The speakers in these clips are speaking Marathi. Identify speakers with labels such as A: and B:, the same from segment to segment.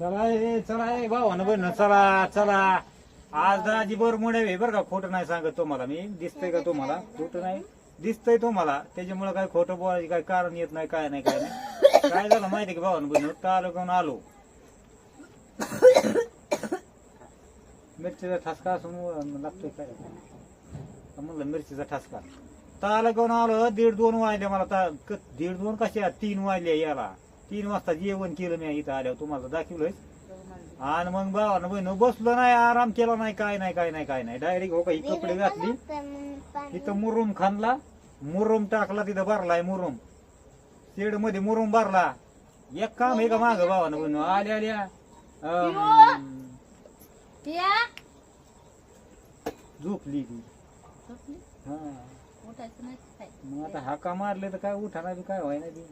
A: चला ए चला ए भावानं बहिण चला चला. आज दाजी बर मुळे आहे बरं का खोटं नाही सांगत तुम्हाला मी. दिसतंय का तुम्हाला? खोटं नाही. दिसतंय तुम्हाला. त्याच्यामुळे काय खोटं बोलायचं काय कारण येत नाही काय नाही काय नाही. काय झालं माहिती का भावानं बहिण तालुक्याहून आलो. मिरचीचा ठसका असून लागतोय काय? म्हणलं मिरचीचा ठसका. तालुक्याहून आलो दीड दोन वाजले मला. क- दीड दोन कसे तीन वाजले याला. तीन वाजता जेवण केलं मी इथं आल्यावर तुम्हाला दाखवलंय. आणि मग भावानं बहिण बसलो नाही आराम केला नाही काय नाही काय नाही काय नाही. डायरेक्ट हो का ही कपडे घातली तिथं मुरुम खाणला मुरुम टाकला तिथं भरलाय मुरुम. शेडमध्ये मुरुम भरला. एक काम आहे का माग भावानं बहिण? आल्या आल्या. अं, झोपली ती? हा.
B: उठायचं नाही काय
A: मग आता हाका मारले तर काय उठाना बी काय व्हायना ती.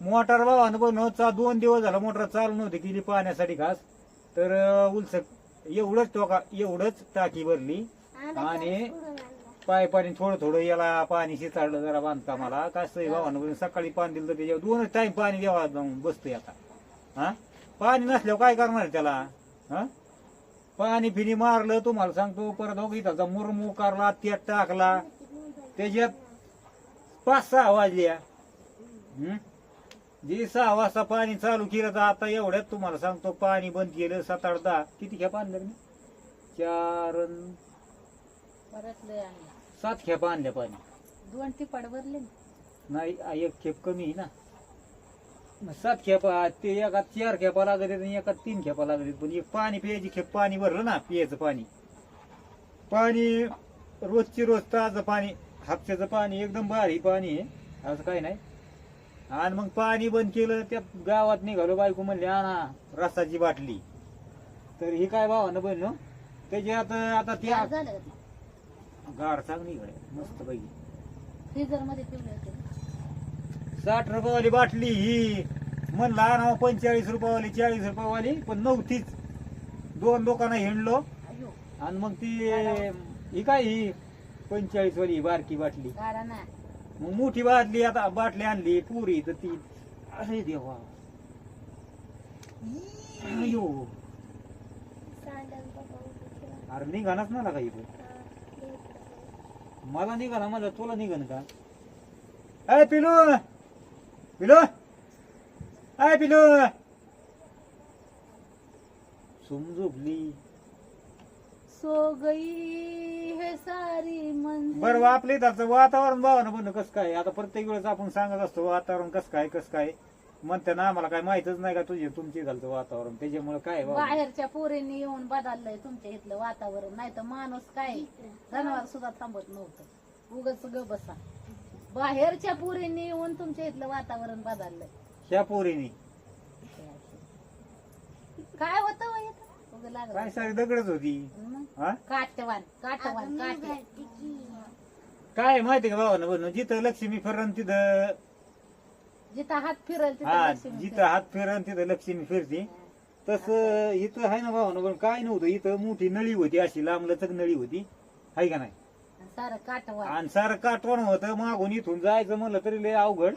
A: मोटार भावानं बघ चा दोन दिवस झाला मोटर चालू नव्हती गेली पाण्यासाठी खास तर उलस एवढंच टोका एवढंच टाकी भरली. आणि पाणी थोडं थोडं याला पाणी शिचाडलं जरा बांधकामाला कसं बघ सकाळी पाणी दिलं तर त्याच्यावर दोनच टाइम पाणी द्यावा जाऊन बसतोय आता. हा? पाणी नसल्यावर काय करणार त्याला? हा? पाणी फिनी मारलं तुम्हाला सांगतो परत हो इथं मुरमू उकारला तेल टाकला. त्याच्यात पाच सहा वाजल्या. हं? जे सहा वाजता पाणी चालू केलं तर आता एवढ्यात तुम्हाला सांगतो पाणी बंद केलं सात आठ दहा. किती खेप आणल्या मी चार अन
B: परत लय आणला.
A: सात खेप आणल्या पाणी.
B: दोन टिपाड भरले ना.
A: नाही आ, एक खेप कमी आहे ना. मग सात खेपा ते एका चार खेपा लागत आहेत आणि एका तीन खेपा लागत आहेत. पण एक पाणी प्यायची खेप पाणी भरलं ना पियाचं पाणी. पाणी रोजची रोज ताजं पाणी हापशाचं पाणी एकदम भारी पाणी आहे. असं काही नाही. आणि मग पाणी बंद केलं त्यात गावात निघालो बायको म्हणले आणा रसाची बाटली. तर ही काय भावानं बनलो त्याच्यात आता त्या
B: गार झालं का ते?
A: गार चांगली गड्या, मस्त पैकी
B: फ्रीजरमध्ये ठेवले होते ना.
A: साठ रुपयावाली बाटली ही. म्हणला ना पंचेचाळीस रुपयावाली चाळीस रुपयावाली पण नव्हतीच. दोन दुकानं हिंडलो.
B: अयो.
A: आणि मग ती ही काय ही? पंचेचाळीस वाली बारकी बाटली.
B: गारा ना
A: मग मोठी बाटली आता बाटली आणली पुरी तर ती. अरे देवा. अयो. अरे निघानाच ना काही मला निघाला माझा तुला निघन का? अय पिलू! पिलू! अय पिलू! सुम
B: सो गई है सारी मंजिल
A: बरं आपल्या इथं वातावरण भावानं बन कसं काय? आता प्रत्येक वेळेस आपण सांगत असतो वातावरण कसं काय कसं काय? म्हणते ना आम्हाला काय माहितच नाही का तुझे तुमचे झालं वातावरण. त्याच्यामुळे काय भाऊ?
B: बाहेरच्या पोरींनी येऊन बदललंय तुमच्या इथलं वातावरण. नाही तर माणूस काय? जनावर सुद्धा थांबत नव्हतं. उगच ग बसा. बाहेरच्या पोरींनी येऊन तुमच्या इथलं वातावरण बदललंय.
A: ह्या पोरीने.
B: काय होतं वय उगं लागलं.
A: काय सारी दगडच होती. हा?
B: काटवान काटवान काटे
A: काय माहिती का भावानं बन जिथं लक्ष्मी फिरण तिथं
B: जिथं हात फिरल
A: हा
B: लक्ष्मी
A: जिथं. हात फिरण तिथं लक्ष्मी फिरते. तसं इथं आहे ना भावानं पण काय नव्हतं इथं मोठी नळी होती अशी लांब लचक नळी होती. आहे का नाही?
B: सारं काटवान
A: आणि सारं काटवण होतं मागून इथून जायचं म्हणलं तरी लय अवघड.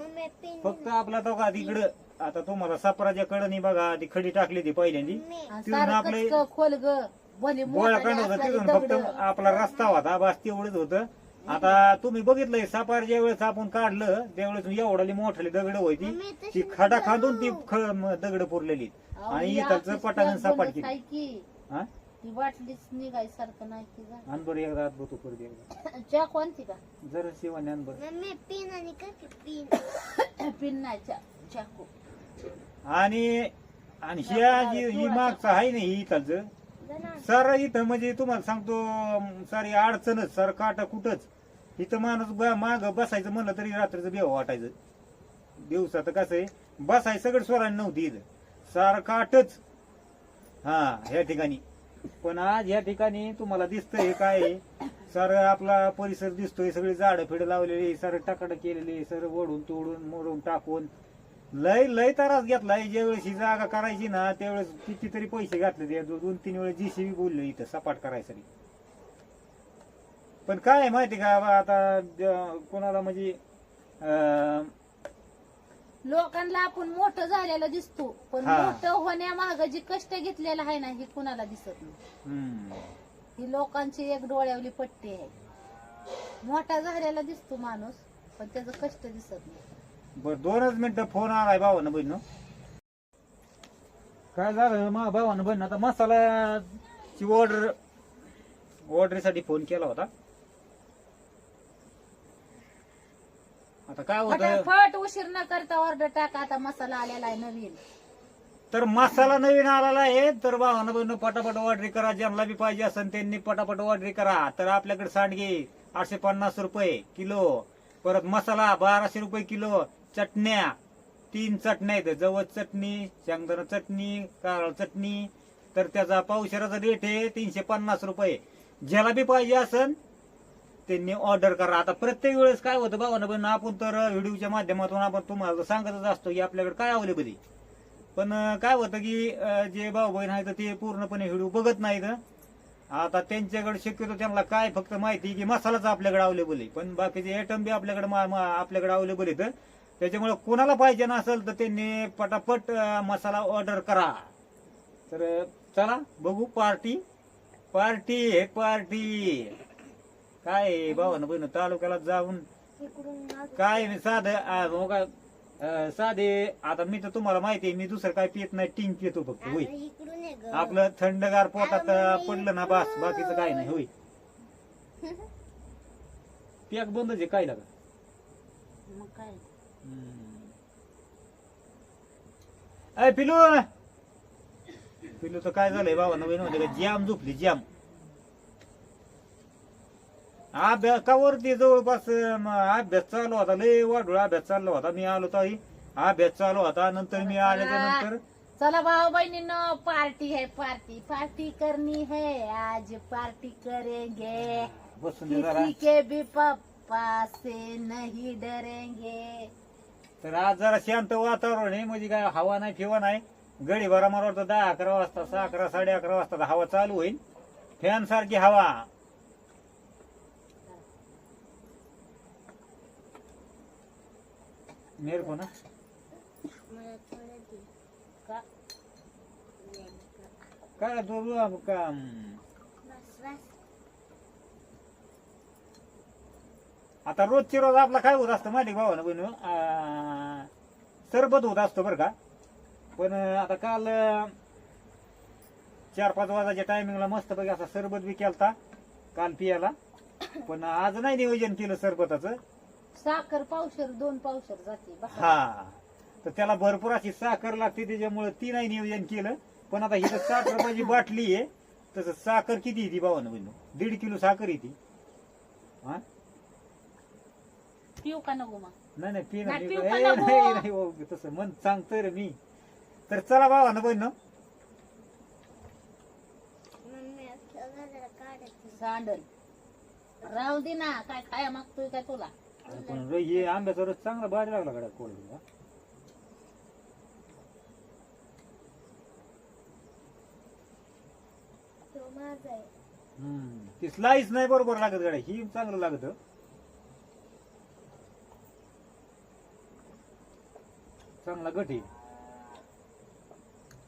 A: फक्त आपला तो का तिकडं आता तुम्हाला सापराच्या कडनी बघा ती खडी टाकली ती पहिल्यांदी. तिथून आपले
B: खोल ग भले मोठाले
A: होतं
B: असणारे
A: तिथून फक्त
B: दगडं.
A: आपला रस्ता होता बस तेवढंच होतं. आता तुम्ही बघितलंय सापार ज्या वेळेस आपण काढलं त्यावेळेस एवढाली मोठाली दगड होती ती खडा खांदून ती दगड पुरलेली.
B: अहो,
A: आणि
B: ही
A: इथलचं सपाट
B: बनत
A: केली
B: आहे की.
A: हा?
B: ती वाटलीच निघायसारखं नाही की जा.
A: एकदा
B: कोणती का?
A: जरा शिवाने आण बरं.
B: पिन नाही च्या चाकू
A: आणि आणि ह्या जी ही मागचं आहे ना ही इथलचं? सर इथं म्हणजे तुम्हाला सांगतो सारी अडचणच सर काटा कुठंच. इथं माणूस माग बसायचं म्हणलं तरी रात्रीचं बेव वाटायचं. दिवसात कसं आहे बसायचं सगळं स्वरांनी नव्हती इथं. सारं काटच. हा ह्या ठिकाणी. पण आज ह्या ठिकाणी तुम्हाला दिसतंय काय सर आपला परिसर दिसतोय सगळी झाडं फिड लावलेली सर टाकाट केलेली सर ओढून तोडून मोडून टाकून. लय लय त्रास घेतलाय ज्यावेळेस ही जागा करायची ना त्यावेळेस कितीतरी पैसे घातले ते. दो- दोन तीन वेळेस जीसीबी बोललो इथं सपाट करायसाठी. पण काय आहे माहिती का? बा आता ज- कोणाला म्हणजे अं,
B: लोकांना आपण मोठं झालेलं दिसतो. पण
A: हा.
B: मोठं होण्यामाग जे कष्ट घेतलेलं आहे ना हे कुणाला दिसत नाही.
A: हम्म.
B: ही लोकांची एक डोळ्यावली पट्टी आहे. मोठा झालेला दिसतो माणूस पण त्याचं कष्ट दिसत नाही.
A: बर दोनच मिनिटं फोन आलाय भावानं बहिण काय झालं? मा भावानं बहिण आता मसालाची ऑर्डर ऑर्डरसाठी फोन केला होता. आता काय होतं?
B: फटाफट उशीर न करता ऑर्डर टाका आता मसाला आलेला आहे नवीन.
A: तर मसाला नवीन आलेला आहे तर भावानं बहिण पटापट ऑर्डर करा ज्यांना बी पाहिजे असेल त्यांनी पटापट ऑर्डर करा. तर आपल्याकडे सांडगे आठशे पन्नास रुपये किलो परत मसाला बाराशे रुपये किलो चटण्या. तीन चटण्या आहेत. जवळ चटणी शेंगदाणा चटणी कारळ चटणी. तर त्याचा पावशेराचा रेट आहे तीनशे पन्नास रुपये. ज्याला बी पाहिजे असन त्यांनी ऑर्डर करा. आता प्रत्येक वेळेस काय होतं भावानं पण आपण तर व्हिडिओच्या माध्यमातून आपण तुम्हाला सांगतच असतो की आपल्याकडे काय अवेलेबल आहे. पण काय होतं की जे भाऊ बहीण आहेत ते पूर्णपणे व्हिडिओ बघत नाहीत. आता त्यांच्याकडे शक्यतो त्यांना काय फक्त माहिती आहे की मसालाच आपल्याकडे अवेलेबल आहे. पण बाकीचे आयटम बी आपल्याकडे मा- आपल्याकडे अवेलेबल आहेत. त्याच्यामुळे कोणाला पाहिजे नसेल तर त्यांनी पटापट मसाला ऑर्डर करा. तर चला बघू पार्टी पार्टी हे पार्टी काय भावानं बहिण तालुक्याला जाऊन? काय साधं साधे. आता मी तर तुम्हाला माहिती आहे मी दुसरं काय पित नाही टिंग पितो फक्त
C: ग.
A: आपलं थंडगार पोटात पडलं ना बस बाकीचं काय नाही होय. पॅक बंदच आहे काय लागा
B: मग काय?
A: अय पिलू! पिलू तर काय झालंय बाबा बहीण म्हणजे जॅम झोपली जॅम अभ्यास का वरती जवळपास अभ्यास चालू होता लय वाढूळ अभ्यास चालला होता. मी आलो ताई अभ्यास चालू होता नंतर मी आल्याच्यानंतर
B: चला भाऊ बहिणींनो पार्टी है पार्टी. पार्टी करनी है आज पार्टी करेंगे.
A: बसून दे जरा.
B: किसी के भी पप्पा से नहीं डरेंगे.
A: तर आज जरा शांत वातावरण आहे. म्हणजे काय हवा नाही फिवा नाही. गडी भरा मला वाटतं दहा अकरा वाजता सहा अकरा साडे अकरा वाजता तर हवा चालू होईल. फॅन सारखी हवा. मेरे ना काय तो
C: काम
A: आता रोजची रोज आपला काय होत असतं माहिती भावा ना बहिणी सरबत होत असतो बरं का. पण आता काल चार पाच वाजाच्या टायमिंगला मस्त पैकी असा सरबत बी केलता काल पियाला. पण आज नाही नियोजन केलं सरबताचं.
B: साखर पावशर दोन पावशर जाते.
A: हा. तर त्याला भरपूर अशी साखर लागते त्याच्यामुळे ती नाही नियोजन केलं. पण आता इथं साठ रुपयाची बाटली आहे. तसं साखर किती येते भावानं बहिण? दीड किलो साखर येते हा?
B: पिऊ का नको मग?
A: नाही नाही पी
B: नाही,
A: नाही
B: पिऊ का?
A: ए,
B: नको?
A: नाही नाही हो, तसं मन सांगतोय रे मी. तर चला बाबा ना बहिण.
C: Mummy
B: sandal. राहू दे ना काय खाया मागतोय काय तुला?
A: पण रे, हे आंब्याचा रस चांगला भारी लागला गड्या कोळीला?
C: तो माझा आहे.
A: हम्म ती स्लाइस नाही बरोबर लागत गड्या ही चांगलं लागत. चांगला गठी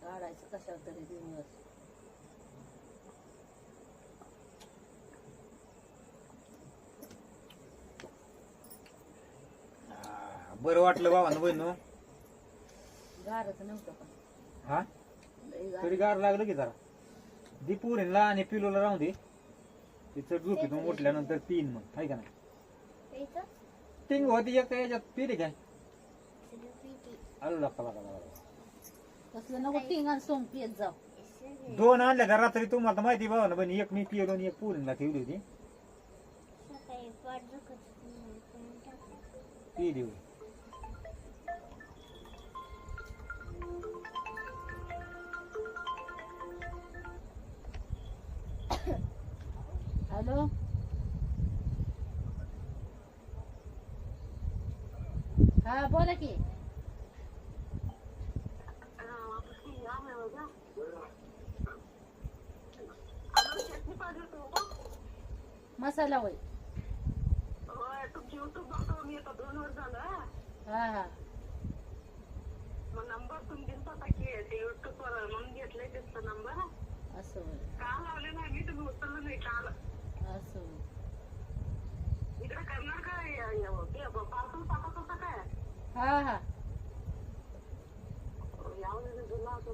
B: काढायचं कशावर तरी दिवस.
A: बरं वाटलं बाबा ना बहिण.
B: गारच नव्हतं पण.
A: हा?
B: लई गार.
A: तरी गार लागलं की जरा. दीपूरीला आणि पिलोला राहून दे. तिचं झोपीतून उठल्यानंतर तीन मग हाय का नाही? टिंग होती एक याच्यात पिली काय?
B: नको सोंग जाऊ.
A: दोन आणल्या का रात्री? तुम्हाला तर माहिती भावा ना बहिणी एक मी पिलो आणि एक पुरीला ठेवली होती.
C: सकाळी पाठ दुखत नाही, पण टाकलं.
A: पिली होती.
B: हॅलो? हा बोला की. मसाला होय हा. हा
D: मग नंबर तुम्ही दिलता होता की ते युट्यूब वर म्हणून घेतलाय त्यांचा नंबर
B: असं होय,
D: काल लावले ना मी? तुम्ही उचललं नाही काल.
B: असं होय.
D: इकडे करणार काय पार्सल पाठवत होता काय?
B: हा हा.
D: दिला होता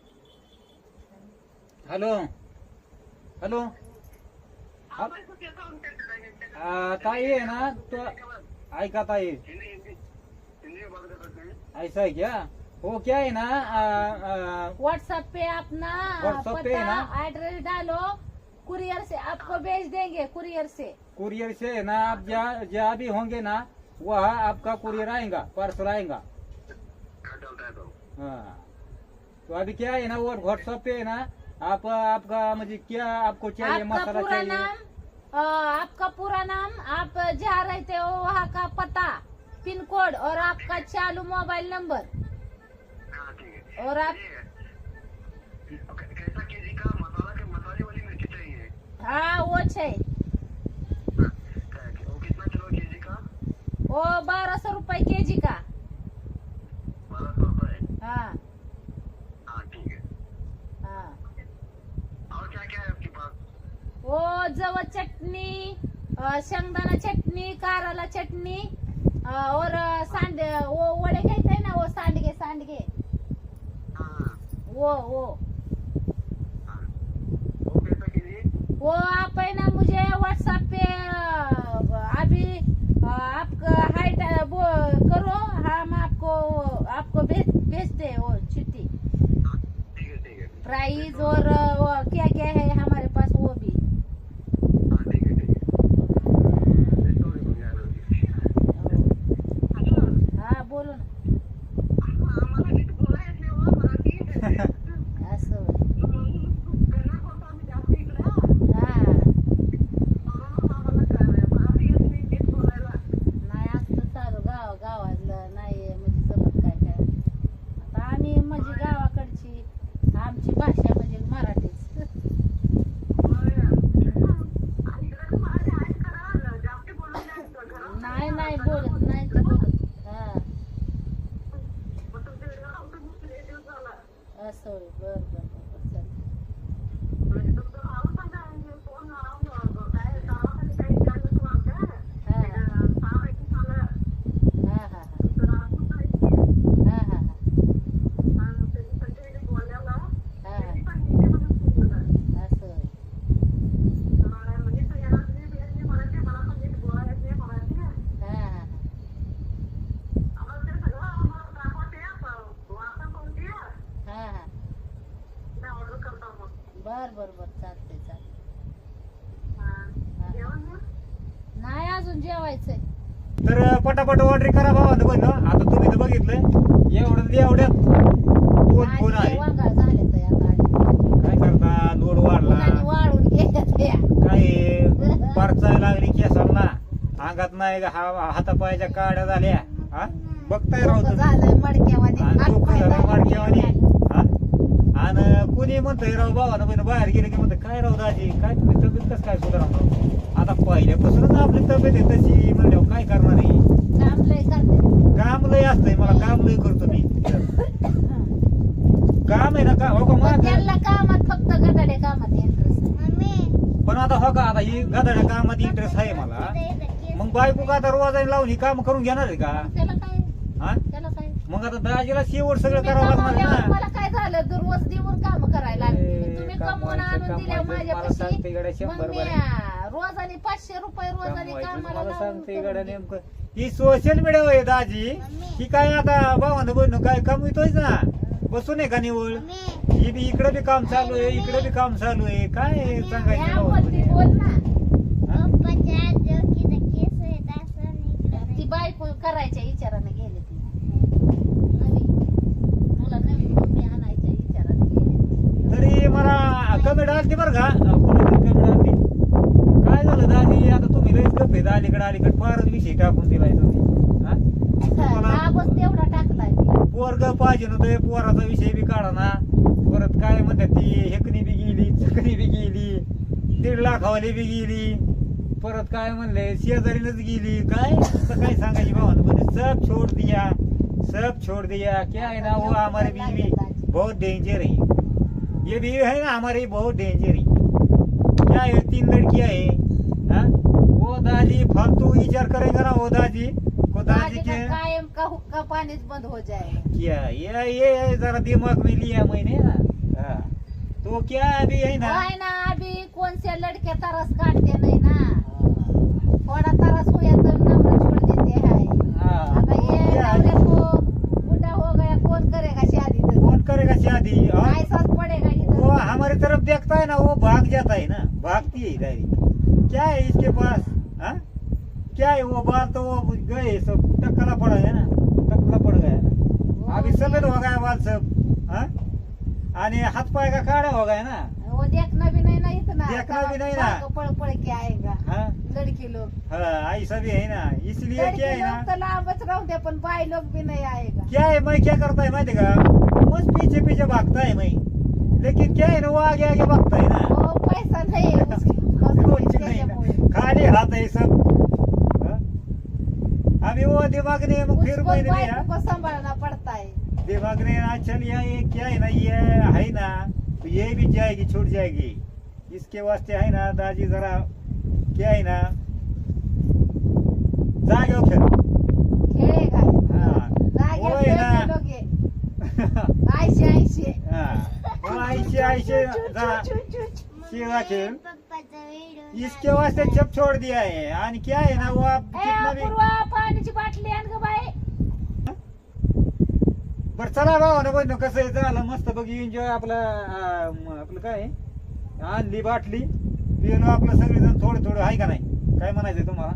A: हॅलो। हॅलो। आ, ताई आहे ना? तो ऐका ताई।
D: हैं।
A: ऐसा है क्या? वो क्या है ना? आ, आ,
B: व्हाट्सएप पे अपना
A: WhatsApp पे है ना?
B: एड्रेस डालो कुरियर से आपको भेज देंगे कुरियर से।
A: कुरियर से है ना? आप जहाँ जहाँ भी होंगे ना वह आपका कुरियर आएगा पार्सल आएगा।
D: है तो।
A: हाँ। तो अभी क्या है ना वो व्हाट्सएप पे है ना आप आपका मुझे क्या आपको चाहिए
B: आपका
A: मसाला
B: पूरा
A: चाहिए?
B: नाम अ, आपका पूरा नाम आप जहाँ रहते हो वहाँ का पता पिन कोड और आपका चालू मोबाइल नंबर।
D: हाँ ठीक है
B: और आप
D: ये, ओके, कैसा केजी का मसाला के मसाले वाली मिर्ची चाहिए?
B: हाँ वो छे।
D: हाँ, वो कितना किलो केजी का?
B: वो बारह सौ रुपए के जी का। जव चटनी शेंगदाणा चटनी कारला चटनी और सांड वो वडे हैं ना वो सांडगे सांडगे.
D: हाँ.
B: वो वो
D: हाँ. वो
B: आप है ना मुझे व्हाट्सएप पे अभी अ, आपका हाइट वो करो हम आपको आपको भेज भेजते हैं वो
D: हाँ, है है
B: प्राइस और जेवायचंय
A: तर पटापट ऑर्डर करा बाबा बन आता तुम्ही तर बघितलं एवढं एवढ्यात दोन फोन आहे?
B: वांगाळ तर
A: काय करता? लोड वाढला.
B: वाळून.
A: काय परचाय लागली केसांना. अंगात नाही हा हातापायाच्या काड्या झाल्या. हा? बघताय राहू
B: डोकं
A: तुम्ही.
B: झालंय मडक्यामध्ये
A: आणि
B: हात पाय
A: हा? कुणी म्हणतंय राव भावानं पण बाहेर गेले की म्हणतं काय राव दाजी? काय तुम्ही तब्येत कसं काय सुधारा आता पहिल्यापासूनच आपली तब्येत आहे तशी म्हणल्यावर काय करणार आहे?
B: काम लय करते.
A: काम लय असतंय मला काम लय करतो मी. काम आहे ना का? हो का
B: पण
A: माझं
B: त्यांना कामात फक्त गदाडे कामात इंटरेस्ट
A: पण आता हो का आता ही गदाड्या कामात इंटरेस्ट आहे मला. मग बायको का आता रोज लावून ही काम करून घेणार आहे का?
B: त्याला काय?
A: हा?
B: त्याला काय?
A: मग आता दाजीला शेवट सगळं करावं लागणार
B: कमावल्यावर
A: ना.
B: मला काय झालं तर रोज देऊन काम करायला लागले.
A: ए,
B: तुम्ही
A: कमवायचं,
B: कमवून आणून दिल्या
A: कमवायचं. मला सांगते गड्या
B: माझ्यापाशी
A: शंभर
B: मग मी
A: बरं.
B: आ, रोजाने पाचशे रुपये रोज
A: आले
B: कामाला
A: मला सांगते
B: इकडे
A: नेमकं. ही सोशल मीडियावर आहे दाजी. ही काय आता भावानं बहिण काय कमवतोय ना? बसून आहे का निवड ही बी इकडे बी काम चालू आहे इकडे बी काम चालू आहे. काय सांगायचं
B: ती
A: बायको
B: करायच्या विचाराने
A: गेले
B: ती. नवीन. आणायच्या विचाराने गेले तरी
A: मला कमी डालते बरं का? कमी डालते झालं दादी आता तुम्ही लयच गप आहेत. अलीकडे अलीकडे फारच विषय टाकून दिलाय तुम्ही. हा? तुम्हाला
B: दाबच तेवढा टाकलाय.
A: पोरग पाहिजे नव्हतं पोराचा विषय बी काढा ना परत काय म्हणतात ती हेकणी बी गेली चकणी बी गेली दीड लाखावाली बी गेली. परत काय म्हणले शेजारीनच गेली. काय? आता काय सांगायची भावानं? म्हणजे सब छोड़ दिया सब छोड़ दिया. क्या है ना वो हमारी बीवी? बहुत डेंजर है ये बीवी है ना हमारी बहुत डेंजर है क्या है तीन लड़कियां है हाँ? वो दादी फालतू विचार करेगा ना वो दादी को दादी
B: दादी का कायम का हुक्का पानीच बंद हो जाएगा
A: क्या? ये ये जरा दिमाग में लिया मैंने ना. हाँ। तो क्या अभी है ना?
B: है ना अभी कौन से लड़के तरस काटते नहीं ना. थोड़ा तरस हुआ तो नंबर छोड़ देते हैं.
A: हाँ। तो
B: ये नवरे को बुढ़ा हो गया कौन करेगा शादी तो
A: कौन करेगा शादी?
B: ऐसा पड़ेगा
A: वो
B: इधर
A: हमारी तरफ देखता है ना वो भाग जाता है ना. भागती है इधर क्या है इसके पास? हाँ? क्या है वो बाल तो वो गए सब टकला पड़ा है ना? टकला पड़ गया ना? अभी सफेद हो गया बाल सब हाँ? आणि हाथ पाय का काड़ा हो गया ना?
B: वो देखना भी नहीं ना इतना
A: देखना भी नहीं ना।
B: पड़ पड़ के आएगा।
A: हाँ?
B: लड़की लोग।
A: हाँ ऐसा भी है ना? इसलिए क्या है ना?
B: तो लाभच राहू दे पण बाई लोग भी नहीं आएगा।
A: क्या है मैं क्या करता है माहिती का? बस पीछे पीछे भागता है मैं। लेकिन क्या है ना वो आगे आगे भागता है ना?
B: वो पैसा नहीं उसके
A: कुछ नहीं।
B: त्याच्यामुळे.
A: ना खाली हाथ है सब. हाँ? अभी वो दिमाग ने फिर
B: उसको
A: मैंने
B: बाइक
A: लिया
B: को संभालना पड़ता है
A: दिमाग ने ना चल यहाँ ये क्या है ना ये है ना तो ये भी जाएगी छूट जाएगी. इसके वास्ते है ना दादी जरा क्या है ना जागे फिर.
B: खेळेगा
A: हाँ।
B: जागे
A: वो है ना.
B: खेळलोगे ऐशे ऐशे
A: हाँ, वो ऐसे ऐसे जरा सेवा खेल। इसके वास्ते जब छोड़ दिया है। आणि क्या है ना वो आप कितना भी
B: पूर्वा पाण्याची बाटली आण ग बाई।
A: बर चला भाऊ ना बहिण कसं आहे झालं मस्त. बघी एन्जॉय आपला आपलं काय आहे? आणली बाटली. पिलो आपलं सगळेजण थोडं थोडं आहे का नाही? काय म्हणायचंय तुम्हाला?